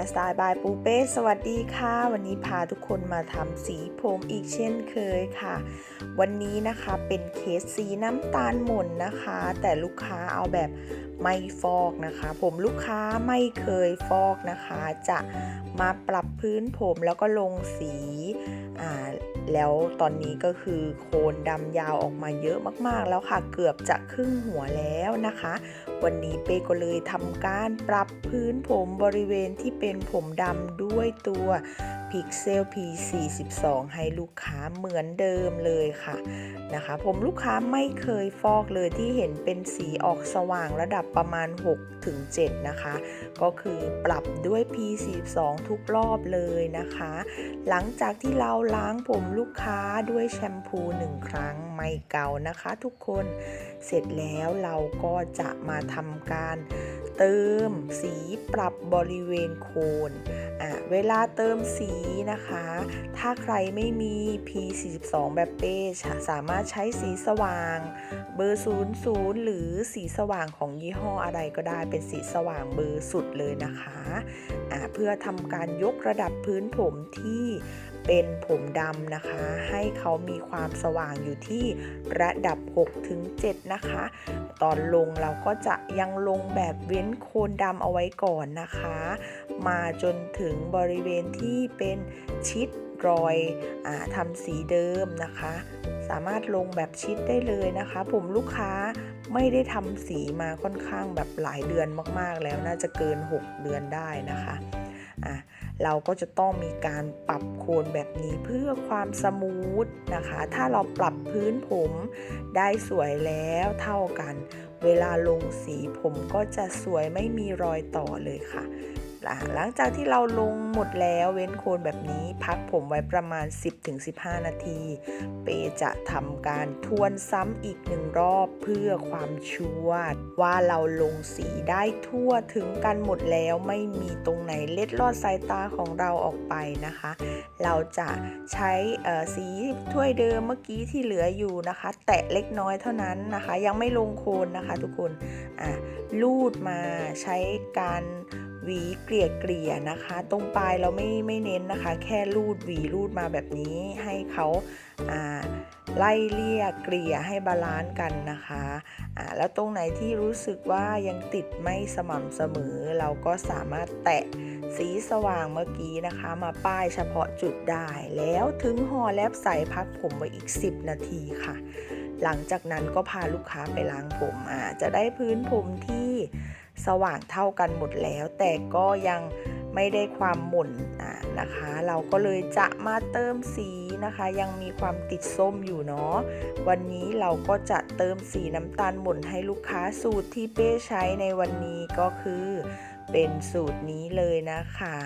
ร์สไตล์บายปูเป้สวัสดีค่ะ วันนี้พาทุกคนมาทำสีผมอีกเช่นเคยค่ะ วันนี้นะคะเป็นเคสสีน้ำตาลหม่นนะคะ แต่ลูกค้าเอาแบบไม่ฟอกนะคะ ผมลูกค้าไม่เคยฟอกนะคะ จะมาปรับพื้นผมแล้วก็ลงสีอ่าแล้วตอนนี้ก็คือโคนดำยาวออกมาเยอะมากๆ แล้วค่ะเกือบจะครึ่งหัวแล้วนะคะ วันนี้เป้ก็เลยทำการปรับพื้นผมบริเวณที่เป็นผมดำด้วยตัว Pixel P42 ให้ลูกค้าเหมือนเดิมเลยค่ะนะคะ ผมลูกค้าไม่เคยฟอกเลยที่เห็นเป็นสีออกสว่างระดับประมาณ6-7นะคะ ก็คือปรับด้วย P42 ทุกรอบเลยนะคะ หลังจากที่เราล้างผมลูกค้าด้วยแชมพูหนึ่งครั้งไม่เก่านะคะทุกคนเสร็จแล้วเราก็จะมาทำการเติมสีปรับบริเวณโคนอะ เวลาเติมสีนะคะ ถ้าใครไม่มี P42 แบบเป้สามารถใช้สีสว่าง เบอร์ 00 หรือสีสว่างของยี่ห้ออะไรก็ได้เป็นสีสว่างเบอร์สุดเลยนะคะะเพื่อทำการยกระดับพื้นผมที่ เป็นผมดำนะคะ ให้เขามีความสว่างอยู่ที่ระดับ6-7นะคะ ตอนลงเราก็จะยังลงแบบเว้นโคนดำเอาไว้ก่อนนะคะ มาจนถึงบริเวณที่เป็นชิดรอยอทำสีเดิมนะคะ สามารถลงแบบชิดได้เลยนะคะ ผมลูกค้าไม่ได้ทำสีมาค่อนข้างแบบหลายเดือนมากๆแล้วน่าจะเกิน 6 เดือนได้นะคะ เราก็จะต้องมีการปรับโคนแบบนี้เพื่อความสมูทนะคะ ถ้าเราปรับพื้นผมได้สวยแล้วเท่ากัน เวลาลงสีผมก็จะสวยไม่มีรอยต่อเลยค่ะ หลังจากที่เราลงหมดแล้วเว้นโคนแบบนี้ พักผมไว้ประมาณ 10-15 นาที เปจะทำการทวนซ้ำอีกหนึ่งรอบเพื่อความชัวร์ว่าเราลงสีได้ทั่วถึงกันหมดแล้วไม่มีตรงไหนเล็ดลอดสายตาของเราออกไปนะคะ เราจะใช้สีถ้วยเดิมเมื่อกี้ที่เหลืออยู่นะคะ แตะเล็กน้อยเท่านั้นนะคะ ยังไม่ลงโคนนะคะทุกคนอะลูดมาใช้การ หวีเกลี่ยเกลี่ยนะคะ ตรงปลายเราไม่ไม่เน้นนะคะ แค่ลูดหวีลูดมาแบบนี้ให้เขาไล่เลี่ยเกลี่ยให้บาลานซ์กันนะคะอ่าแล้วตรงไหนที่รู้สึกว่ายังติดไม่สม่ำเสมอ เราก็สามารถแตะสีสว่างเมื่อกี้นะคะ มาป้ายเฉพาะจุดได้แล้วถึงห่อแลบใส่พักผมไว้อีก 10 นาทีค่ะ หลังจากนั้นก็พาลูกค้าไปล้างผมอ่าจะได้พื้นผมที่ สว่างเท่ากันหมดแล้ว แต่ก็ยังไม่ได้ความหม่นอ่านะคะ เราก็เลยจะมาเติมสีนะคะ ยังมีความติดส้มอยู่เนาะวันนี้เราก็จะเติมสีน้ำตาลหม่นให้ลูกค้าสูตรที่เป้ใช้ในวันนี้ก็คือเป็นสูตรนี้เลยนะคะ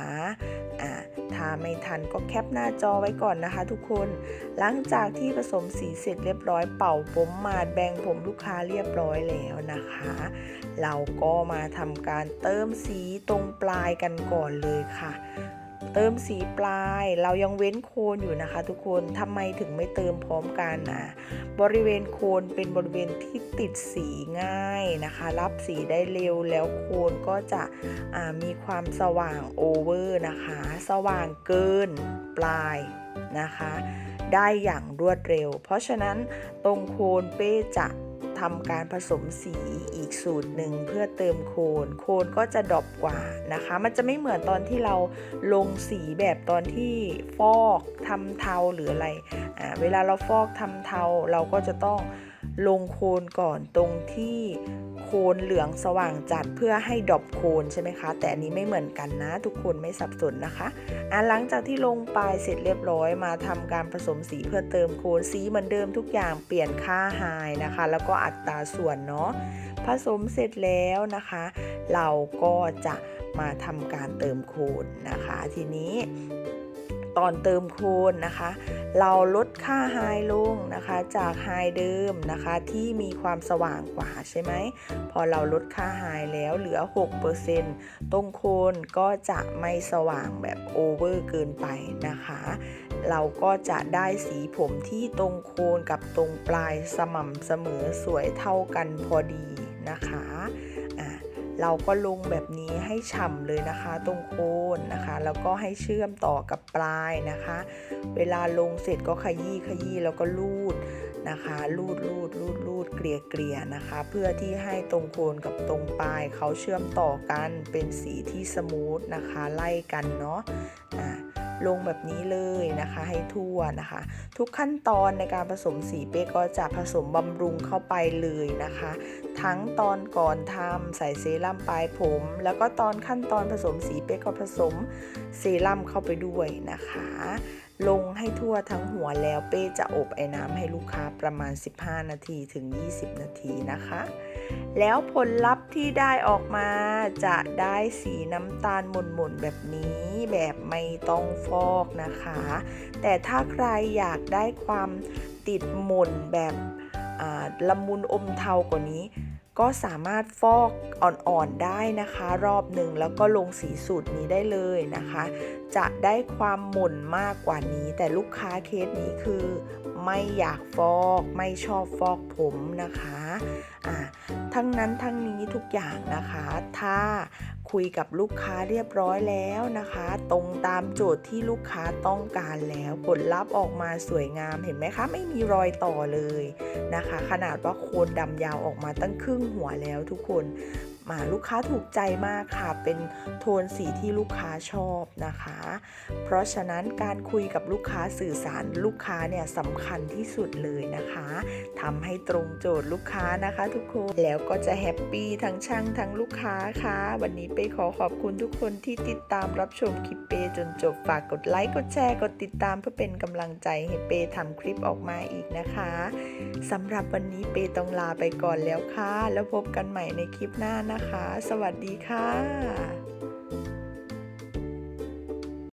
อ่าถ้าไม่ทันก็แคปหน้าจอไว้ก่อนนะคะทุกคน หลังจากที่ผสมสีเสร็จเรียบร้อยเป่าผมมาดแบ่งผมลูกค้าเรียบร้อยแล้วนะคะ เราก็มาทำการเติมสีตรงปลายกันก่อนเลยค่ะ เติมสีปลาย เรายังเว้นโคนอยู่นะคะ ทุกคนทำไมถึงไม่เติมพร้อมกันนะบริเวณโคนเป็นบริเวณที่ติดสีง่ายนะคะ รับสีได้เร็วแล้วโคนก็จะมีความสว่างโอเวอร์นะคะ สว่างเกินปลายนะคะ ได้อย่างรวดเร็ว เพราะฉะนั้นตรงโคนเป้จะ ทำการผสมสีอีกสูตรหนึ่งเพื่อเติมโคนโคนก็จะดอบกว่านะคะ มันจะไม่เหมือนตอนที่เราลงสีแบบตอนที่ฟอกทำเทาหรืออะไรอ่าเวลาเราฟอกทำเทาเราก็จะต้องลงโคนก่อนตรงที่ โคนเหลืองสว่างจัดเพื่อให้ดอปโคนใช่ไหมคะ แต่อันนี้ไม่เหมือนกันนะ ทุกคนไม่สับสนนะคะอะหลังจากที่ลงปลายเสร็จเรียบร้อยมาทำการผสมสีเพื่อเติมโคนสีเหมือนเดิมทุกอย่างเปลี่ยนค่าไฮนะคะ แล้วก็อัตราส่วนเนาะผสมเสร็จแล้วนะคะ เราก็จะมาทำการเติมโคนนะคะ ทีนี้ ตอนเติมโคนนะคะ เราลดค่าไฮลงนะคะจากไฮเดิมนะคะที่มีความสว่างกว่าใช่ไหมพอเราลดค่าไฮแล้วเหลือ 6%ตรงโคนก็จะไม่สว่างแบบโอเวอร์เกินไปนะคะ เราก็จะได้สีผมที่ตรงโคนกับตรงปลายสม่ำเสมอสวยเท่ากันพอดีนะคะ เราก็ลงแบบนี้ให้ฉ่ำเลยนะคะ ตรงโคนนะคะ แล้วก็ให้เชื่อมต่อกับปลายนะคะ เวลาลงเสร็จก็ขยี้ขยี้แล้วก็ลูดนะคะลูดลูดลูดลูดเกลี่ยเกลี่ยนะคะ เพื่อที่ให้ตรงโคนกับตรงปลายเขาเชื่อมต่อกันเป็นสีที่สมูทนะคะ ไล่กันเนาะอ่า ลงแบบนี้เลยนะคะให้ทั่วนะคะ ทุกขั้นตอนในการผสมสีเป๊กก็จะผสมบำรุงเข้าไปเลยนะคะ ทั้งตอนก่อนทำใส่เซรั่มปลายผม แล้วก็ตอนขั้นตอนผสมสีเป๊กก็ผสมเซรั่มเข้าไปด้วยนะคะ ลงให้ทั่วทั้งหัวแล้วเป้จะอบไอ้น้ำให้ลูกค้าประมาณ 15 นาทีถึง 20 นาทีนะคะ แล้วผลลัพธ์ที่ได้ออกมาจะได้สีน้ำตาลหม่นๆแบบนี้แบบไม่ต้องฟอกนะคะ แต่ถ้าใครอยากได้ความติดหม่นแบบละมุนอมเทากว่านี้ ก็สามารถฟอกอ่อนๆได้นะคะ รอบหนึ่งแล้วก็ลงสีสูตรนี้ได้เลยนะคะ จะได้ความหม่นมากกว่านี้ แต่ลูกค้าเคสนี้คือ ไม่อยากฟอกไม่ชอบฟอกผมนะคะอ่าทั้งนั้นทั้งนี้ทุกอย่างนะคะ ถ้า คุยกับลูกค้าเรียบร้อยแล้วนะคะ ตรงตามโจทย์ที่ลูกค้าต้องการแล้วผลลัพธ์ออกมาสวยงามเห็นไหมคะ ไม่มีรอยต่อเลยนะคะ ขนาดว่าโคนดำยาวออกมาตั้งครึ่งหัวแล้วทุกคน มาลูกค้าถูกใจมากค่ะ เป็นโทนสีที่ลูกค้าชอบนะคะ เพราะฉะนั้นการคุยกับลูกค้าสื่อสารลูกค้าเนี่ยสำคัญที่สุดเลยนะคะทำให้ตรงโจทย์ลูกค้านะคะทุกคน แล้วก็จะแฮปปี้ทั้งช่างทั้งลูกค้าค่ะ วันนี้เป้ขอขอบคุณทุกคนที่ติดตามรับชมคลิปเป้จนจบฝากกดไลค์กดแชร์กดติดตามเพื่อเป็นกำลังใจให้เป้ทำคลิปออกมาอีกนะคะสำหรับวันนี้เปต้องลาไปก่อนแล้วค่ะ แล้วพบกันใหม่ในคลิปหน้านะนะคะ สวัสดีค่ะ